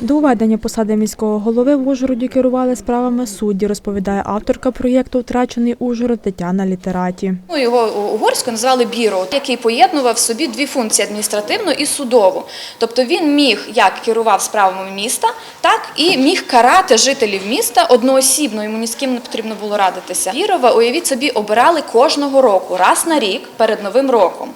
До введення посади міського голови в Ужгороді керували справами судді, розповідає авторка проєкту Втрачений Ужгород Тетяна Літераті. Ну, його угорською назвали біро, який поєднував в собі дві функції адміністративну і судову. Тобто він міг як керував справами міста, так і міг карати жителів міста одноосібно. Йому ні з ким не потрібно було радитися. Бірова, уявіть собі, обирали кожного року, раз на рік перед новим роком.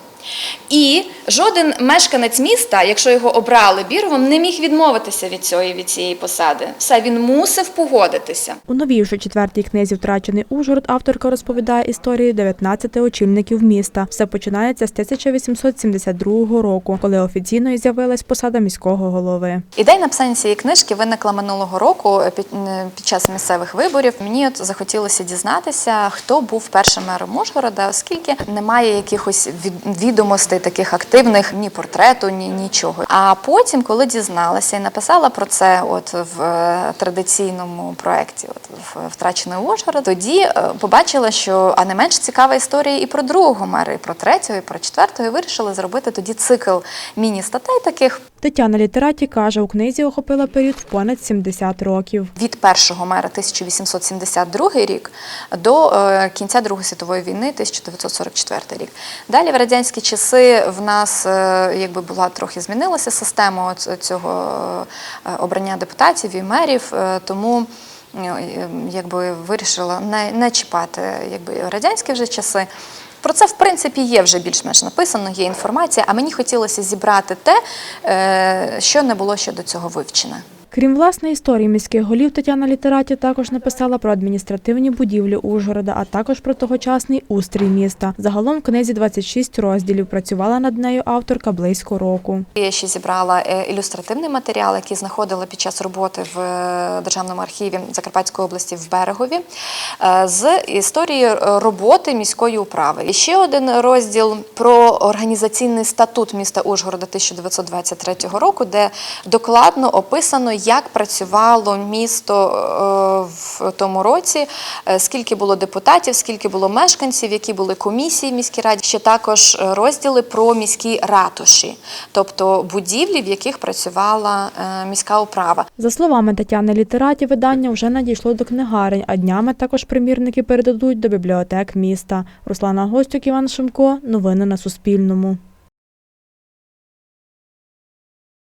І жоден мешканець міста, якщо його обрали Біровим, не міг відмовитися від цієї, від цієї посади. Все, він мусив погодитися. У новій вже четвертій книзі Втрачений Ужгород авторка розповідає історію 19 очільників міста. Все починається з 1872 року, коли офіційно і з'явилась посада міського голови. Ідея написання цієї книжки виникла минулого року під, е, під час місцевих виборів. Мені от захотілося дізнатися, хто був першим мером Ужгорода, оскільки немає якихось від- відомостей таких активних, ні портрету, ні нічого. А потім, коли дізналася і написала про це, от в е, традиційному проєкті, от в втрачений Ужгород, тоді е, побачила, що а не менш цікава історія і про другого мера, і про третього, і про четвертого. І вирішили зробити тоді цикл міні-статей таких Тетяна Літераті каже, у книзі охопила період в понад 70 років. від першого мера 1872 рік до е, кінця Другої світової війни 1944 рік. Далі в радянські часи в нас е, якби була трохи змінилася система цього е, обрання депутатів і мерів, е, тому е, якби вирішила не, не чіпати якби радянські вже часи. Про це, в принципі, є вже більш-менш написано, є інформація, а мені хотілося зібрати те, е, що не було ще до цього вивчене. Крім власної історії міських голів, Тетяна Літераті також написала про адміністративні будівлі Ужгорода, а також про тогочасний устрій міста. Загалом в книзі 26 розділів. Працювала над нею авторка близько року. Я ще зібрала е, ілюстративний матеріал, який знаходила під час роботи в е, Державному архіві Закарпатської області в Берегові, е, з історії роботи міської управи. І ще один розділ про організаційний статут міста Ужгорода 1923 року, де докладно описано, як працювало місто е, в тому році, е, скільки було депутатів, скільки було мешканців, які були комісії в міській раді. Ще також розділи про міські ратуші, тобто будівлі, в яких працювала е, міська управа. За словами Тетяни Літераті, видання вже надійшло до книгарень, а днями також примірники передадуть до бібліотек міста. Руслана Гостюк, Іван Шимко. Новини на Суспільному.